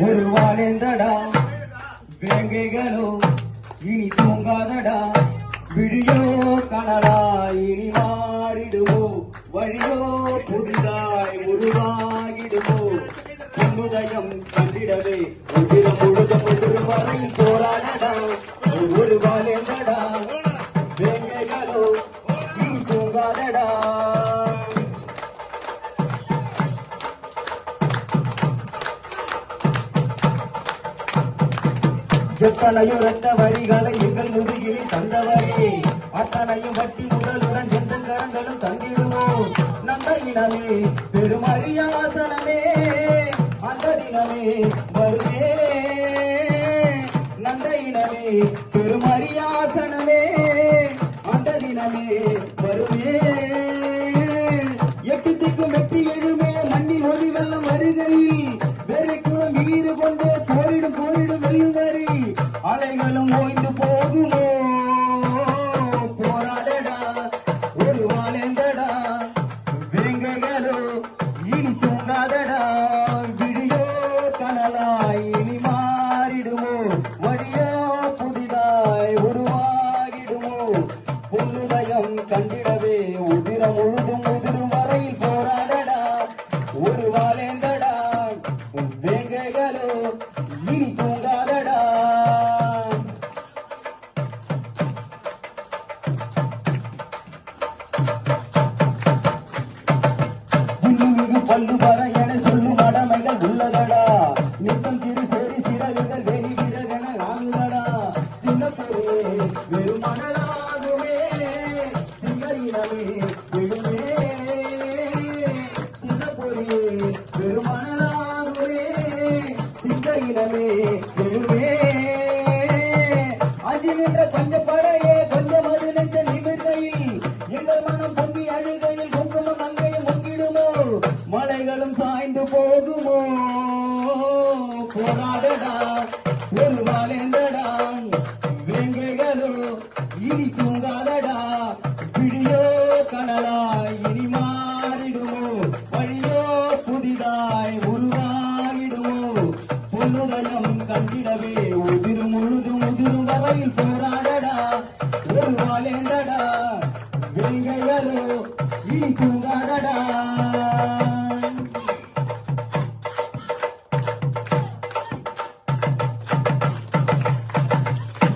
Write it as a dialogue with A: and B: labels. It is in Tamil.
A: ஒரு வேங்கைகளோ இனி தூங்காதடா. விழியோ கனலா இனி மாறிடுவோ வழியோ புதிதாய் உருவாகிடுவோ பொன்னுதயம் கண்டிடவே உதிரம் முழுதும் உதிரும் வரை போராடடா. எத்தனையோ ரத்த வழிகளை எங்கள் முதுகில் தந்தவரே. அத்தனையும் வட்டி முதலுடன் எந்த கரங்களும் தந்திடுவோம் நந்த இனமே பெருமரியாசனமே அந்த தினமே வருமே நந்த இனமே பெருமரியாசனமே அந்த தினமே வருமே எட்டு திக்கும் வெட்டி எழுமே மண்ணில் ஒளி வெள்ளம் வருகையில் அலைகளும் ஓய்ந்து போகுமோ? போராடடா ஒரு வாழந்தடா வேங்கைகளோ இனி தூங்காதடா விழியோ கனலாய் இனி மாறிடுமோ? வழியோ புதிதாய் உருவாகிடுமோ? பொன்னுதயம் கண்டிடவே உதிரம் முழுதும் உதிரும் வரையில் போராடடா. ஒரு வாழேந்தடா வேங்கைகளோ இனி இனமே நின்ற பஞ்ச படையே கொஞ்சம் அது நெஞ்ச நிமிர்கையில் எங்கள் மனம் பொங்கி அழுகையில் குங்குமம் முங்கிடுமோ மலைகளும் சாய்ந்து போகுமோ? போராடடா. పోరాడడా ఏం వాలేందడా వెంగయ్యలో ఈ కుంగాడడా